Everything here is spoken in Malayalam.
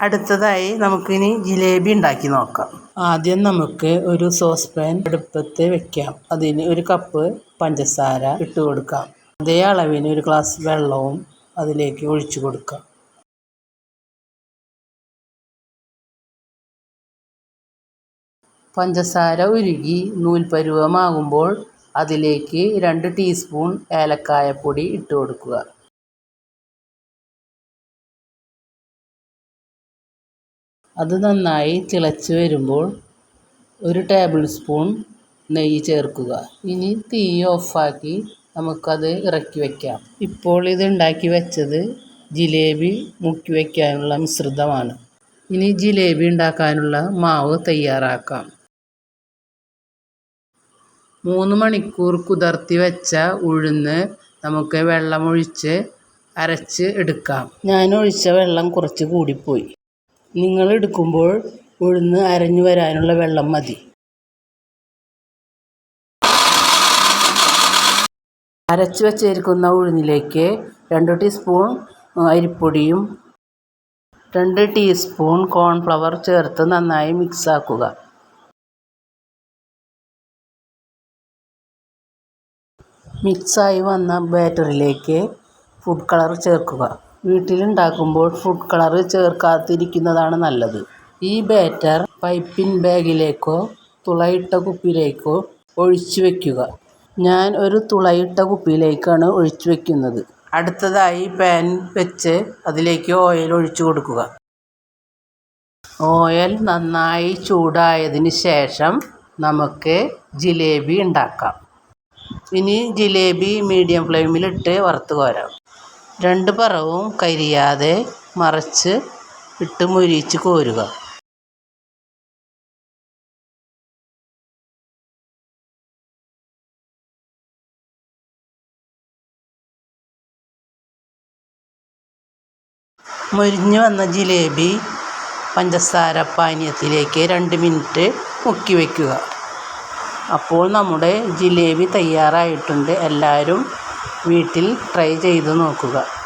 അടുത്തതായി നമുക്കിനി ജിലേബി ഉണ്ടാക്കി നോക്കാം. ആദ്യം നമുക്ക് ഒരു സോസ് പാൻ അടുപ്പത്ത് വെക്കാം. അതിന് ഒരു കപ്പ് പഞ്ചസാര ഇട്ട് കൊടുക്കാം. അതേ അളവിന് ഒരു ഗ്ലാസ് വെള്ളവും അതിലേക്ക് ഒഴിച്ചു കൊടുക്കാം. പഞ്ചസാര ഉരുകി നൂൽപരുവമാകുമ്പോൾ അതിലേക്ക് രണ്ട് ടീസ്പൂൺ ഏലക്കായപ്പൊടി ഇട്ട് കൊടുക്കുക. അത് നന്നായി തിളച്ച് വരുമ്പോൾ ഒരു ടേബിൾ സ്പൂൺ നെയ്യ് ചേർക്കുക. ഇനി തീ ഓഫാക്കി നമുക്കത് ഇറക്കി വയ്ക്കാം ഇപ്പോൾ ഇത് ഉണ്ടാക്കി വെച്ചത് ജിലേബി മുക്കി വയ്ക്കാനുള്ള മിശ്രിതമാണ്. ഇനി ജിലേബി ഉണ്ടാക്കാനുള്ള മാവ് തയ്യാറാക്കാം. മൂന്ന് മണിക്കൂർ കുതിർത്തി വെച്ച ഉഴുന്ന് നമുക്ക് വെള്ളമൊഴിച്ച് അരച്ച് എടുക്കാം. ഞാൻ ഒഴിച്ച വെള്ളം കുറച്ച് കൂടിപ്പോയി. നിങ്ങൾ എടുക്കുമ്പോൾ ഉഴുന്ന് അരഞ്ഞു വരാനുള്ള വെള്ളം മതി. അരച്ചു വച്ചേരിക്കുന്ന ഉഴുന്നിലേക്ക് രണ്ട് ടീസ്പൂൺ അരിപ്പൊടിയും രണ്ട് ടീസ്പൂൺ കോൺഫ്ലവർ ചേർത്ത് നന്നായി മിക്സാക്കുക മിക്സായി വന്ന ബാറ്ററിലേക്ക് ഫുഡ് കളർ ചേർക്കുക. വീട്ടിലുണ്ടാക്കുമ്പോൾ ഫുഡ് കളർ ചേർക്കാതിരിക്കുന്നതാണ് നല്ലത്. ഈ ബാറ്റർ പൈപ്പിംഗ് ബാഗിലേക്കോ തുളയിട്ട കുപ്പിയിലേക്കോ ഒഴിച്ചു വയ്ക്കുക ഞാൻ ഒരു തുളയിട്ട കുപ്പിയിലേക്കാണ് ഒഴിച്ചു വയ്ക്കുന്നത് അടുത്തതായി പാൻ വെച്ച് അതിലേക്ക് ഓയിൽ ഒഴിച്ചു കൊടുക്കുക. ഓയിൽ നന്നായി ചൂടായതിന് ശേഷം നമുക്ക് ജിലേബി ഉണ്ടാക്കാം. ഇനി ജിലേബി മീഡിയം ഫ്ലെയിമിലിട്ട് വറുത്ത് കോരാം. രണ്ട് പറവും കരിയാതെ മറിച്ച് ഇട്ട് മുരിച്ച് കോരുക. മുരിഞ്ഞു വന്ന ജിലേബി പഞ്ചസാര പാനീയത്തിലേക്ക് രണ്ട് മിനിറ്റ് മുക്കി വയ്ക്കുക അപ്പോൾ നമ്മുടെ ജിലേബി തയ്യാറായിട്ടുണ്ട്. എല്ലാവരും വീട്ടിൽ ട്രൈ ചെയ്തു നോക്കുക.